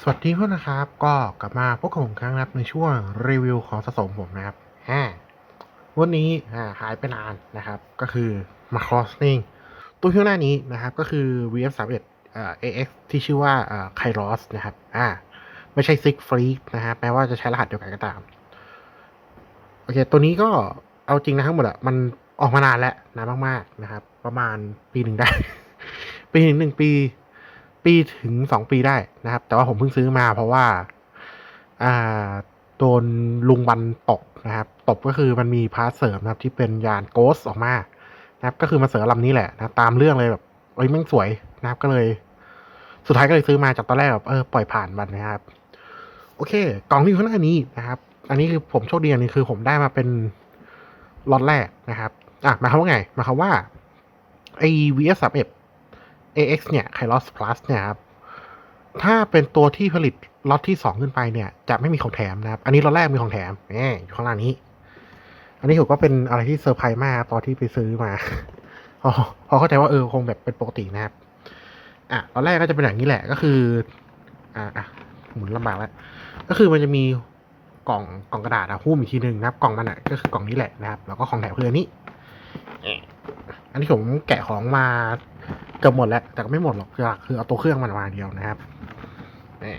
สวัสดีเพื่อนนะครับ ก็กลับมาพบกับผมครั้งนับในช่วงรีวิวของสะสมผมนะครับอ่าวันนี้อ่าหายไปนานนะครับ ก็คือมาครอสนิ่งตัวเครื่องหน้านี้นะครับ ก็คือ VF31 อ่า AX ที่ชื่อว่าอ่าไคลอสนะครับอ่าไม่ใช่ซิกฟรีนะฮะแม้ว่าจะใช้รหัสเดียวกันก็ตาม โอเค ตัวนี้ก็เอาจริงนะทั้งหมดอะมันออกมานานแล้วนานมาก ๆ นะครับ ประมาณปีหนึ่งได้ ปีหนึ่งหนึ่งปี ปีถึงสองปีได้นะครับ แต่ว่าผมเพิ่งซื้อมาเพราะว่าอ่าโดนลุงบันตกนะครับ ตบก็คือมันมีพาร์ทเสริมนะครับ ที่เป็นยานโกสออกมานะครับ ก็คือมาเสริมลำนี้แหละนะตามเรื่องเลยแบบเอ้ยแม่งสวยนะครับก็เลย สุดท้ายก็เลยซื้อมาจากตอนแรกแบบเออปล่อยผ่านมันนะครับ โอเค กล่องที่อยู่ข้างหน้านี้นะครับ อันนี้คือผมโชคดีอันนี้คือผมได้มาเป็นล็อตแรกนะครับ อะหมายความว่าไงหมายความว่าไอ้ VS 3 1 AX เนี่ย Kairos Plus เนี่ยครับ ถ้าเป็นตัวที่ผลิตล็อตที่สองขึ้นไปเนี่ย จะไม่มีของแถมนะครับ อันนี้ล็อตแรกมีของแถมแหมอยู่ข้างล่างนี้ อันนี้ผมก็เป็นอะไรที่เซอร์ไพรส์มากตอนที่ไปซื้อมาพอเข้าใจว่าเออคงแบบเป็นปกตินะครับ อะตอนแรกก็จะเป็นอย่างนี้แหละก็คือ อะอะหมุนลำบากแล้ว ก็คือมันจะมีกล่องกล่องกระดาษอะหุ้มอีกทีหนึ่งนะครับ กล่องมันอะก็คือกล่องนี้แหละนะครับ แล้วก็ของแถมคืออันนี้ อันนี้ผมแกะของมา กือบหมดแล้ว แต่ก็ไม่หมดหรอกคือเอาตัวเครื่องมันมาเดียวนะครับนี่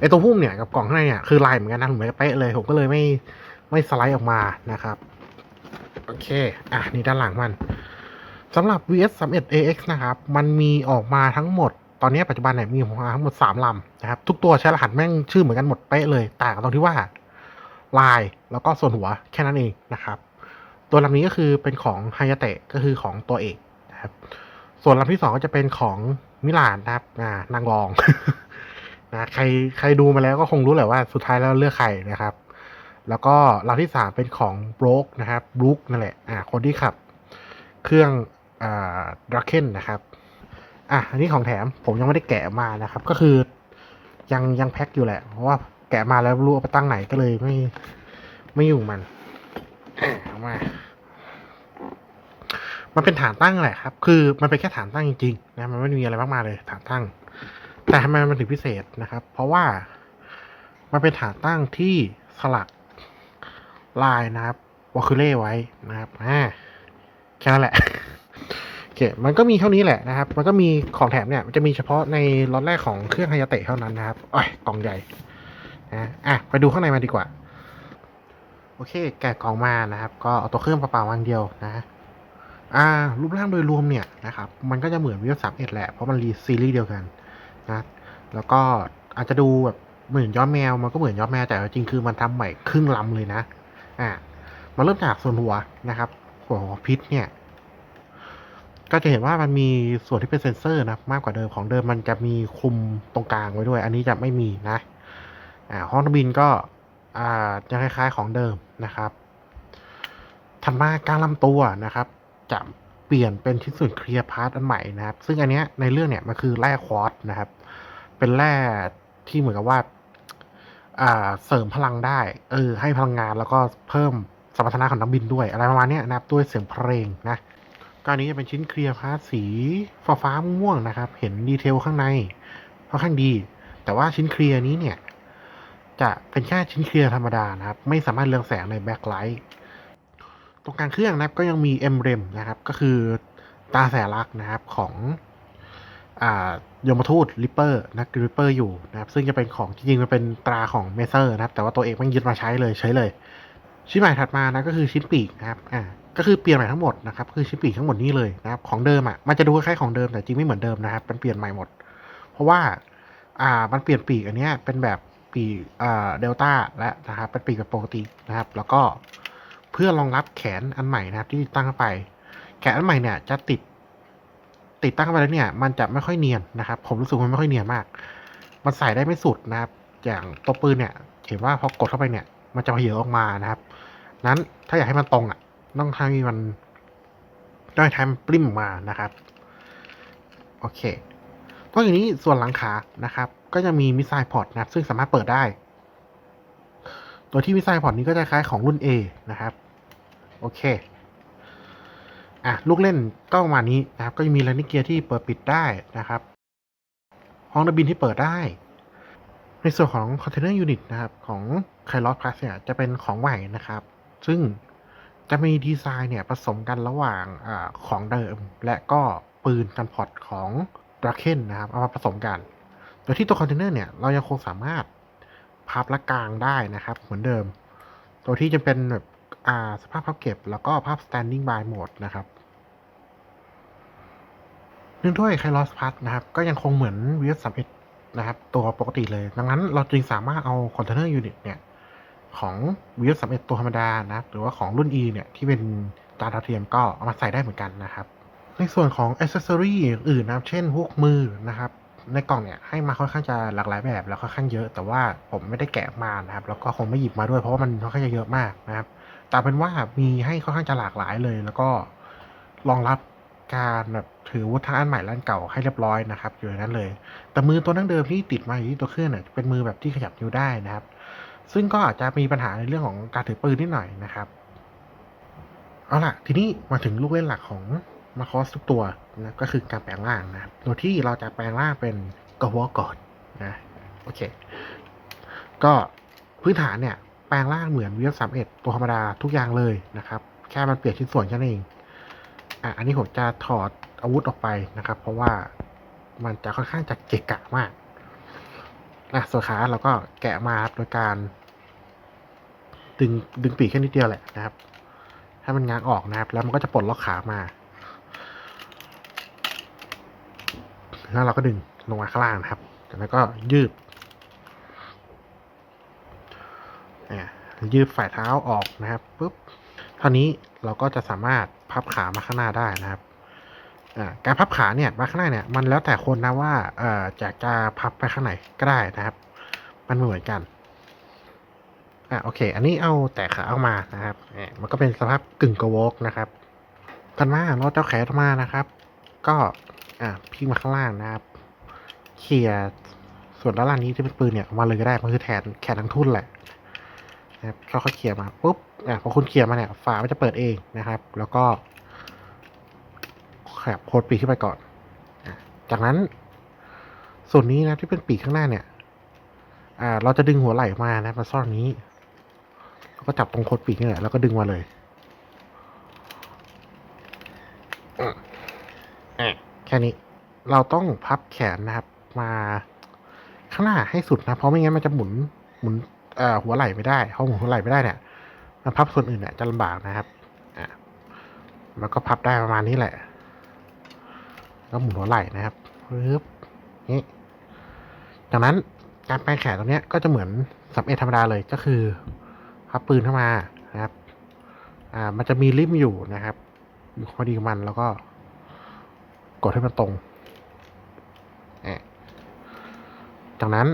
ไอตัวหุ้มเนี่ยกับกล่องข้างในเนี่ยคือลายเหมือนกันนะเหมือนเป๊ะเลยผมก็เลยไม่ไม่สไลด์ออกมานะครับ โอเค อะ นี่ด้านหลังมันสำหรับ VS 3 1 AX นะครับ มันมีออกมาทั้งหมด ตอนนี้ปัจจุบันเนี่ยมีออกมาทั้งหมด 3 ลำนะครับ ทุกตัวใช้รหัสแม่งชื่อเหมือนกันหมดเป๊ะเลย ต่างกันตรงที่ว่า ลายแล้วก็ส่วนหัวแค่นั้นเองนะครับ ตัวลำนี้ก็คือเป็นของไฮยาเตะก็คือของตัวเอก นะครับ ส่วนลำที่สองก็จะเป็นของมิลานนะครับอ่านางรองนะใครใครดูมาแล้วก็คงรู้แหละว่าสุดท้ายแล้วเลือกใครนะครับ แล้วก็ลำที่สามเป็นของบล็อกนะครับบลูกนั่นแหละอ่าคนที่ขับ เครื่องอ่าดราเคนนะครับอะอันนี้ของแถมผมยังไม่ได้แกะมานะครับ ก็คือยังยังแพ็คอยู่แหละ เพราะว่าแกะมาแล้วรู้เอาไปตั้งไหนก็เลยไม่ไม่อยู่มัน เอามา มันเป็นฐานตั้งแหละครับ คือมันเป็นแค่ฐานตั้งจริงๆนะมันไม่มีอะไรมากมายเลยฐานตั้ง แต่ทำไมมันถึงพิเศษนะครับ เพราะว่ามันเป็นฐานตั้งที่สลักลายนะครับวอคูเล่ไว้นะครับอ่าแค่นั้นแหละโอเคมันก็มีเท่านี้แหละนะครับ มันก็มีของแถมเนี่ยมันจะมีเฉพาะในล็อตแรกของเครื่องไฮยาเตะเท่านั้นนะครับอ้ยกล่องใหญ่นะอะไปดูข้างในมาดีกว่า โอเค แกะกล่องมานะครับ ก็เอาตัวเครื่องเปล่าๆวางเดียวนะ อ่ารูปร่างโดยรวมเนี่ยนะครับมันก็จะเหมือนวิวสามเอ็ดแหละ เพราะมันรีซีรีส์เดียวกันนะแล้วก็อาจจะดูแบบเหมือนย้อนแมวมันก็เหมือนย้อนแมวแต่จริงคือมันทำใหม่ครึ่งลำเลยนะอ่ามาเริ่มจากส่วนหัวนะครับหัวพิษเนี่ย ก็จะเห็นว่ามันมีส่วนที่เป็นเซ็นเซอร์นะมากกว่าเดิมของเดิมมันจะมีคุมตรงกลางไว้ด้วย อันนี้จะไม่มีนะอ่าห้องบินก็อ่ายังคล้ายๆของเดิมนะครับถัดมากลางลำตัวนะครับ จะเปลี่ยนเป็นชิ้นส่วนเคลียร์พาร์ตอันใหม่นะครับ ซึ่งอันเนี้ยในเรื่องเนี่ยมันคือแร่ควอตซ์นะครับ เป็นแร่ที่เหมือนกับว่าอ่าเสริมพลังได้ เออ ให้พลังงานแล้วก็เพิ่มสมรรถนะของนักบินด้วย อะไรประมาณเนี้ยนะครับ ด้วยเสียงเพลงนะก็อันนี้จะเป็นชิ้นเคลียร์พาร์ตสีฟ้าฟ้าม่วงนะครับ เห็นดีเทลข้างในค่อนข้างดี แต่ว่าชิ้นเคลียร์นี้เนี่ย จะเป็นแค่ชิ้นเคลียร์ธรรมดานะครับ ไม่สามารถเรืองแสงในแบ็คไลท์ ตรงกลางเครื่องนะครับก็ยังมีเอมเรมนะครับก็คือตาแสลักนะครับของอ่ายมทูตริปเปอร์นะริปเปอร์อยู่นะครับซึ่งจะเป็นของจริงๆมันเป็นตราของเมเซอร์นะครับ แต่ว่าตัวเองมันยึดมาใช้เลยใช้เลย ชิ้นใหม่ถัดมานะก็คือชิ้นปีกนะครับอ่าก็คือเปลี่ยนใหม่ทั้งหมดนะครับคือชิ้นปีกทั้งหมดนี้เลยนะครับของเดิมอะมันจะดูคล้ายๆของเดิมแต่จริงไม่เหมือนเดิมนะครับมันเปลี่ยนใหม่หมด เพราะว่าอ่ามันเปลี่ยนปีกอันเนี้ยเป็นแบบปีกอ่าเดลต้าและนะครับเป็นปีกแบบปกตินะครับ แล้วก็ พื่อรองรับแขนอันใหม่นะครับที่ตั้งเข้าไป แขนอันใหม่เนี่ยจะติด ติดตั้งเข้าไปแล้วเนี่ย มันจะไม่ค่อยเนียนนะครับ ผมรู้สึกมันไม่ค่อยเนียนมาก มันใส่ได้ไม่สุดนะครับ อย่างตัวปืนเนี่ย เห็นว่าพอกดเข้าไปเนี่ย มันจะเหี่ยวออกมานะครับ นั้นถ้าอยากให้มันตรงอะ ต้องทำให้มันต้องทำมันปริ้มมานะครับ โอเคนอกจากนี้ส่วนหลังขานะครับ ก็จะมีมิสไซล์พอร์ตนะครับ ซึ่งสามารถเปิดได้ ตัวที่มิสไซล์พอร์ตนี้ก็จะคล้ายของรุ่น A นะครับ โอเค อะ ลูกเล่นก็ประมาณนี้นะครับ ก็จะมีแลนดิเกียร์ที่เปิดปิดได้นะครับ ห้องนักบินที่เปิดได้ ในส่วนของ Container Unit นะครับ ของ k a i r o s Plus เนี่ยจะเป็นของใหม่นะครับ ซึ่งจะมีดีไซน์เนี่ยผสมกันระหว่างอของเดิม และก็ปืนกันพอตของ d r a k e n นะครับ เอามาผสมกัน โดยที่ตัวคอนเทนเนอร์เนี่ยเรายังคงสามารถพับและกางได้นะครับ เหมือนเดิม ตัวที่จะเป็นแบบ สภาพพับเก็บ แล้วก็ภาพ standing by mode นะครับเนื่องด้วยไคลอสพัทนะครับ ก็ยังคงเหมือน v s 3 1นะครับ ตัวปกติเลย ดังนั้นเราจึงสามารถเอาคอนเทนเนอร์ยูนิตเนี่ยของ v s 3 1ตัวธรรมดานะรหรือว่าของรุ่น E เนี่ย ที่เป็นจานดาวเทียมก็เอามาใส่ได้เหมือนกันนะครับ ในส่วนของ accessory อื่นนะครับเช่นพวกมือนะครับในกล่องเนี่ยให้มาค่อนข้างจะหลากหลายแบบแล้วค่อนข้างเยอะ แต่ว่าผมไม่ได้แกะมานะครับ แล้วก็คงไม่หยิบมาด้วยเพราะว่ามันค่อนข้างจะเยอะมากนะครับ แต่เป็นว่ามีให้ค่อนข้างจะหลากหลายเลย แล้วก็รองรับการแบบถือวุธทั้งอันใหม่และอันเก่าให้เรียบร้อยนะครับ อยู่ในนั้นเลย แต่มือตัวนั่งเดิมที่ติดมาอยู่ที่ตัวเครื่องเนี่ยเป็นมือแบบที่ขยับนิ้วได้นะครับ ซึ่งก็อาจจะมีปัญหาในเรื่องของการถือปืนนิดหน่อยนะครับเอาล่ะ ทีนี้มาถึงลูกเล่นหลักของมาคอสทุกตัวนะก็คือการแปลงร่างนะครับโดยที่เราจะแปลงร่างเป็นกวอก่อนนะโอเค ก็พื้นฐานเนี่ย แปลงร่างเหมือนวีฟสามเอ็ดตัวธรรมดาทุกอย่างเลยนะครับ แค่มันเปลี่ยนชิ้นส่วนแค่นั้นเองอะอันนี้ผมจะถอดอาวุธออกไปนะครับ เพราะว่ามันจะค่อนข้างจะเกะกะมากอะส่วนขาเราก็แกะมาโดยการ ดึงดึงปีกแค่นิดเดียวแหละนะครับ ให้มันง้างออกนะครับ แล้วมันก็จะปลดล็อกขามาแล้วเราก็ดึงลงมาข้างล่างนะครับจากนั้นก็ยืด อะยืดฝ่ายเท้าออกนะครับปุ๊บเท่านี้เราก็จะสามารถพับขามาข้างหน้าได้นะครับการพับขาเนี่ยมาข้างหน้าเนี่ยมันแล้วแต่คนนะว่าเอ่ออยากจะพับไปข้างไหนก็ได้นะครับ มันไม่เหมือนกันอะโอเค อันนี้เอาแต่ขาออกมานะครับมันก็เป็นสภาพกึ่งกระวกนะครับถัดมาเราจะเอาแขนออกมานะครับ ก็อะพิงมาข้างล่างนะครับเคลียส่วนด้านล่างนี้ที่เป็นปืนเนี่ยออกมาเลยก็ได้มันคือแทนแขนทั้งทุ่นแหละ นะครับค่อยๆเคลียร์มาปุ๊บอะพอคุณเคลียร์มาเนี่ยฝามันจะเปิดเองนะครับ แล้วก็แคบโคดปีกขึ้นไปก่อน จากนั้น ส่วนนี้นะที่เป็นปีกข้างหน้าเนี่ย อ่า เราจะดึงหัวไหล่มานะมาซ่อนนี้แล้วก็จับตรงโคดปีกนี่แหละแล้วก็ดึงมาเลยแค่นี้เราต้องพับแขนนะครับ มาข้างหน้าให้สุดนะ เพราะไม่งั้นมันจะหมุนหมุน หัวไหล่ไม่ได้หมุนหัวไหล่ไม่ได้เนี่ยมันพับส่วนอื่นเนี่ยจะลำบากนะครับอะแล้วก็พับได้ประมาณนี้แหละ แล้วหมุนหัวไหล่นะครับปึ๊บนี่จากนั้นการแปลงแขนตรงนี้ก็จะเหมือนสับเอธรรมดาเลยก็คือพับปืนเข้ามานะครับ อ่า มันจะมีริมอยู่นะครับอยู่พอดีกับมันแล้วก็ กดให้มันตรงอะจากนั้น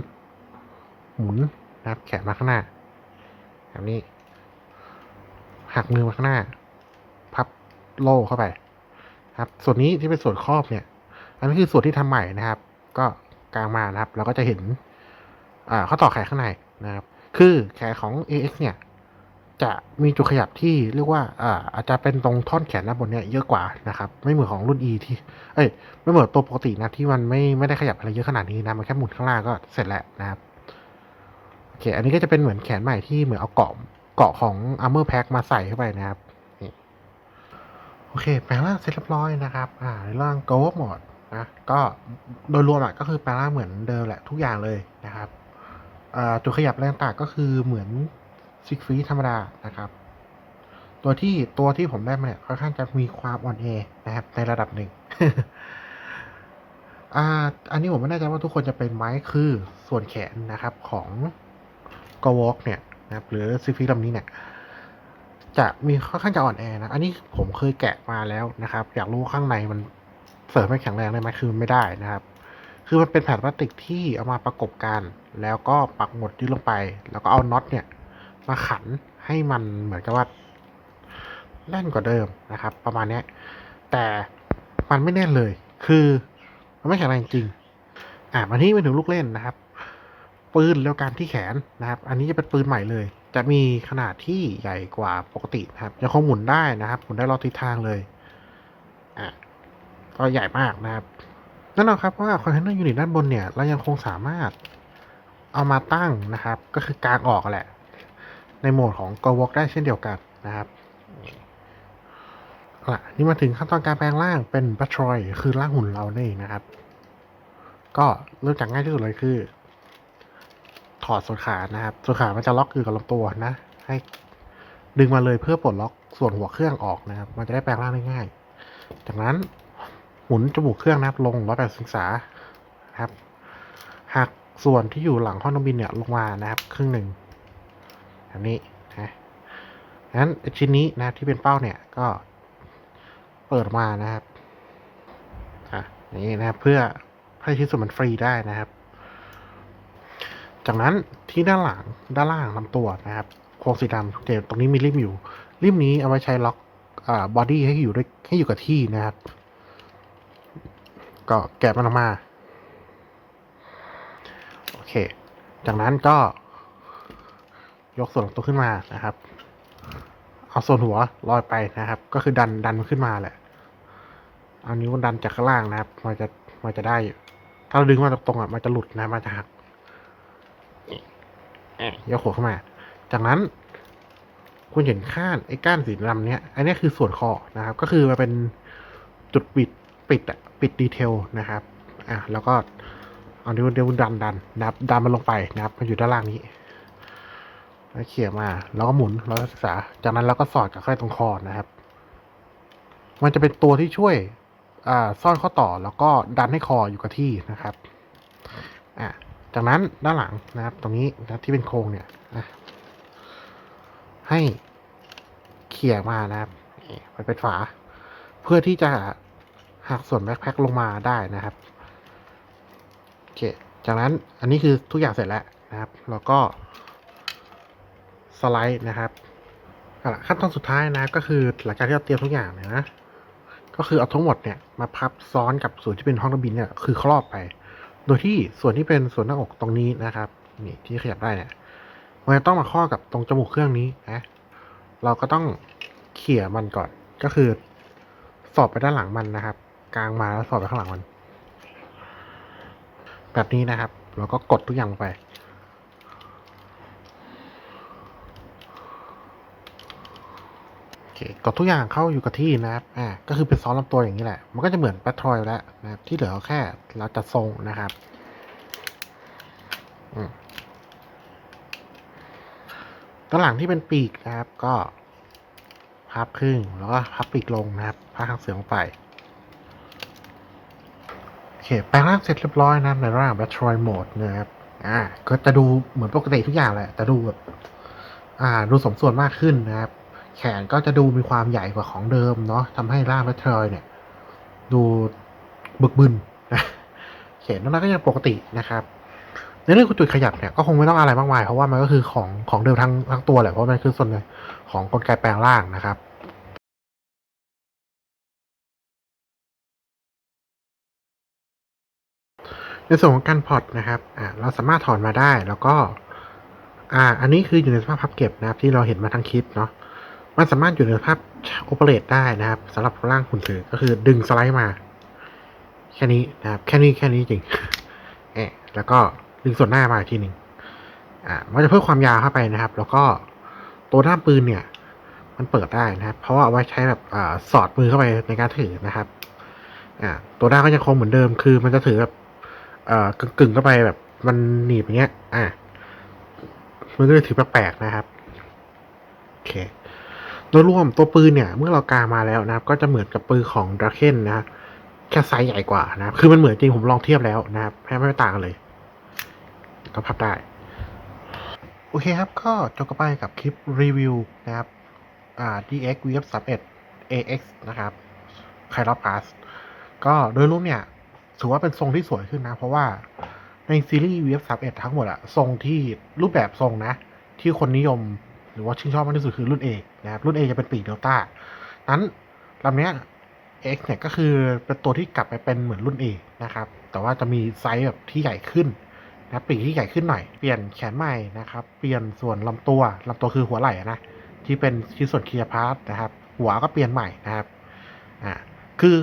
หมุน นะครับ แขนมาข้างหน้า แบบนี้ หักมือมาข้างหน้า พับโล่เข้าไป ครับ ส่วนนี้ที่เป็นส่วนครอบเนี่ย อันนี้คือส่วนที่ทำใหม่นะครับ ก็กลางมานะครับ เราก็จะเห็นอ่าข้อต่อแขนข้างในนะครับ คือแขนของ AX เนี่ย จะมีจุดขยับที่เรียกว่าอ่าอาจจะเป็นตรงท่อนแขนด้านบนเนี่ยเยอะกว่านะครับ ไม่เหมือนของรุ่น E ที่ เอ้ย ไม่เหมือนตัวปกตินะที่มันไม่ไม่ได้ขยับอะไรเยอะขนาดนี้นะ มันแค่หมุนข้างล่างก็เสร็จแล้วนะครับ อเคอันนี้ก็จะเป็นเหมือนแขนใหม่ที่เหมือนเอาเกาะเกาะของ Armor Pack มาใส่เข้าไปนะครับโอเคแปลงร่างเสร็จเรียบร้อยนะครับ อ่าในร่าง Go Mode นะก็โดยรวมอะก็คือแปลงร่างเหมือนเดิมแหละทุกอย่างเลยนะครับอ่าจุดขยับแรงต่างก็คือเหมือนซิกฟีธรรมดานะครับ ตัวที่ตัวที่ผมได้มาเนี่ยค่อนข้างจะมีความอ่อนแอนะครับ ในระดับหนึ่งอ่าอันนี้ผมไม่แน่ใจว่าทุกคนจะเป็นไหมคือส่วนแขนนะครับของ กวอกเนี่ยนะครับหรือซิกฟีลำนี้เนี่ยจะมีค่อนข้างจะอ่อนแอนะ อันนี้ผมเคยแกะมาแล้วนะครับ อยากรู้ข้างในมันเสริมให้แข็งแรงได้ไหมคือไม่ได้นะครับ คือมันเป็นแผ่นพลาสติกที่เอามาประกบกัน แล้วก็ปักหมุดยึดลงไป แล้วก็เอาน็อตเนี่ยมาขันให้มันเหมือนกับว่าแน่นกว่าเดิมนะครับ ประมาณนี้แต่มันไม่แน่นเลย คือมันไม่แข็งแรงจริง อะมาที่มาถึงลูกเล่นนะครับ ปืนแล้วการที่แขนนะครับ อันนี้จะเป็นปืนใหม่เลย จะมีขนาดที่ใหญ่กว่าปกตินะครับยังคงหมุนได้นะครับ หมุนได้รอบทิศทางเลยอะก็ใหญ่มากนะครับแน่นอนครับว่าคอนเทนเนอร์ยูนิตด้านบนเนี่ยเรายังคงสามารถเอามาตั้งนะครับ ก็คือกางออกแหละ ในโหมดของ Go Walk ได้เช่นเดียวกันนะครับอาล่ะนี่มาถึงขั้นตอนการแปลงร่างเป็นบัตทรอยคือร่างหุ่นเรานั่นเองนะครับ ก็เริ่มจากง่ายที่สุดเลยคือ ถอดส่วนขานะครับ ส่วนขามันจะล็อกอยู่กับลำตัวนะ ให้ดึงมาเลยเพื่อปลดล็อกส่วนหัวเครื่องออกนะครับ มันจะได้แปลงร่างได้ง่าย จากนั้นหมุนจมูกเครื่องนะครับ ลง 180องศานะครับหักส่วนที่อยู่หลังห้องนักบินเนี่ยลงมานะครับ ครึ่งหนึ่งแบบนี้นะงั้นชิ้นนี้นะที่เป็นเป้าเนี่ยก็เปิดมานะครับอะนี่นะครับเพื่อให้ชิ้นส่วนมันฟรีได้นะครับ จากนั้นที่ด้านหลังด้านล่างลำตัวนะครับโครงสีดำเดี๋ยวตรงนี้มีริมอยู่ริมนี้เอาไว้ใช้ล็อกอบอดี้ให้อยู่ด้วยให้อยู่กับที่นะครับ ก็แกะมันออกมาโอเค จากนั้นก็ ยกส่วนตัวขึ้นมานะครับ เอาส่วนหัวลอยไปนะครับ ก็คือดันดันมันขึ้นมาแหละเอานิ้วดันจากข้างล่างนะครับ มันจะมันจะได้ถ้าเราดึงมาตรงๆอะมันจะหลุดนะมันจะหัก ยกหัวเข้ามา จากนั้น คุณเห็นข้านไอ้ก้านสีดำเนี้ย อันนี้คือส่วนคอนะครับ ก็คือมันเป็นจุดปิดปิดอะปิดดีเทลนะครับ อะแล้วก็เอานิ้วเดียวดันดันนะครับดันมันลงไปนะครับ มันอยู่ด้านล่างนี้แล้วเขี่ยมา แล้วก็หมุนแล้วศึกษา จากนั้นเราก็สอดกับเข้าไปตรงคอนะครับ มันจะเป็นตัวที่ช่วย อ่า ซ่อนข้อต่อแล้วก็ดันให้คออยู่กับที่นะครับ อะ จากนั้นด้านหลังนะครับ ตรงนี้นะที่เป็นโครงเนี่ยนะให้เขี่ยมานะครับไปเป็นฝา เพื่อที่จะหักส่วนแบ็คแพ็คลงมาได้นะครับโอเคจากนั้นอันนี้คือทุกอย่างเสร็จแล้วนะครับ แล้วก็สไลด์นะครับขั้นตอนสุดท้ายนะก็คือหลังจากที่เราเตรียมทุกอย่างเนี่ยนะก็คือเอาทั้งหมดเนี่ยมาพับซ้อนกับส่วนที่เป็นห้องนักบินเนี่ยคือครอบไป โดยที่ส่วนที่เป็นส่วนหน้าอกตรงนี้นะครับนี่ที่ขยับได้เนี่ยมันจะต้องมาข้อกับตรงจมูกเครื่องนี้นะเราก็ต้องเขี่ยมันก่อนก็คือ สอบไปด้านหลังมันนะครับ กลางมาแล้วสอบไปข้างหลังมัน แบบนี้นะครับ เราก็กดทุกอย่างลงไป โอ เคกดทุกอย่างเข้าอยู่กับที่นะครับ อ่า ก็คือเป็นซ้อนลำตัวอย่างนี้แหละ มันก็จะเหมือนแบททรอยแล้วนะครับ ที่เหลือแค่เราจะทรงนะครับอืมด้านหลังที่เป็นปีกนะครับ ก็พับครึ่งแล้วก็พับปีกลงนะครับ พับทางเสียงลงไป โอเค แปลงร่างเสร็จเรียบร้อยนะครับในร่าง Battroid Mode นะครับ อ่า ก็จะดูเหมือนปกติทุกอย่างแหละ แต่ดูแบบ อ่า ดูสมส่วนมากขึ้นนะครับ แขนก็จะดูมีความใหญ่กว่าของเดิมเนาะทำให้ร่าง Battroid เนี่ย ดูบึกบึนนะเขนนั้นก็ยังปกตินะครับ ในเรื่องของจุดขยับเนี่ยก็คงไม่ต้องอะไรมากมาย เพราะว่ามันก็คือของของเดิมทั้งทั้งตัวแหละเพราะมันคือส่วนของกลไกแปลงร่างนะครับในส่วนของการพอตนะครับ อ่า เราสามารถถอนมาได้ แล้วก็ อ่า อันนี้คืออยู่ในสภาพพับเก็บนะครับ ที่เราเห็นมาทั้งคลิปเนาะ มันสามารถอยู่ในสภาพโอเปเรตได้นะครับสำหรับร่างหุ่นถือก็คือดึงสไลด์มา แค่นี้นะครับ แค่นี้แค่นี้จริงเอะแล้วก็ดึงส่วนหน้ามาอีกทีหนึ่งอ่ามันจะเพิ่มความยาวเข้าไปนะครับ แล้วก็ตัวด้ามปืนเนี่ย มันเปิดได้นะครับ เพราะว่าเอาไว้ใช้แบบอ่าสอดมือเข้าไปในการถือนะครับอ่าตัวด้ามก็ยังคงเหมือนเดิม คือมันจะถือแบบเอ่อกึ่งกึ่งๆเข้าไปแบบมันหนีบอย่างเงี้ย อ่ามันก็เลยถือแปลกๆนะครับโอเค โดยรวมตัวปืนเนี่ย เมื่อเรากามาแล้วนะครับ ก็จะเหมือนกับปืนของดราเคนนะครับแค่ไซส์ใหญ่กว่านะครับ คือมันเหมือนจริงผมลองเทียบแล้วนะครับแทบไม่ต่างกันเลย ก็พับได้ โอเคครับ ก็จบกันไปกับคลิปรีวิวนะครับอ่า DX VF 31 AX นะครับไคลอพาสก็โดยรวมเนี่ยถือว่าเป็นทรงที่สวยขึ้นนะ เพราะว่าในซีรีส์ VF 31 ทั้งหมดอะทรงที่รูปแบบทรงนะ ที่คนนิยม หรือว่าชื่นชอบมากที่สุดคือรุ่น A นะครับรุ่น A จะเป็นปีกเดลต้านั้นลำเนี้ย X เนี่ยก็คือเป็นตัวที่กลับไปเป็นเหมือนรุ่น A นะครับแต่ว่าจะมีไซส์แบบที่ใหญ่ขึ้นนะปีกที่ใหญ่ขึ้นหน่อยเปลี่ยนแขนใหม่นะครับเปลี่ยนส่วนลำตัวลำตัวคือหัวไหล่นะที่เป็นชิ้นส่วนเคียร์พาร์ทนะครับหัวก็เปลี่ยนใหม่นะครับอ่าคือ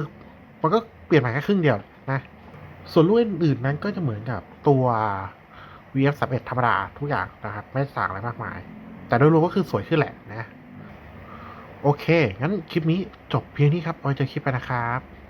มันก็เปลี่ยนใหม่แค่ครึ่งเดียวนะส่วนลูกอื่นนั้นก็จะเหมือนกับตัว VF 3 1 ธรรมดาทุกอย่างนะครับ ไม่ต่างอะไรมากมาย แต่โดยรวมก็คือสวยขึ้นแหละนะ โอเค งั้นคลิปนี้จบเพียงนี้ครับไว้เจอคลิปไปนะครับ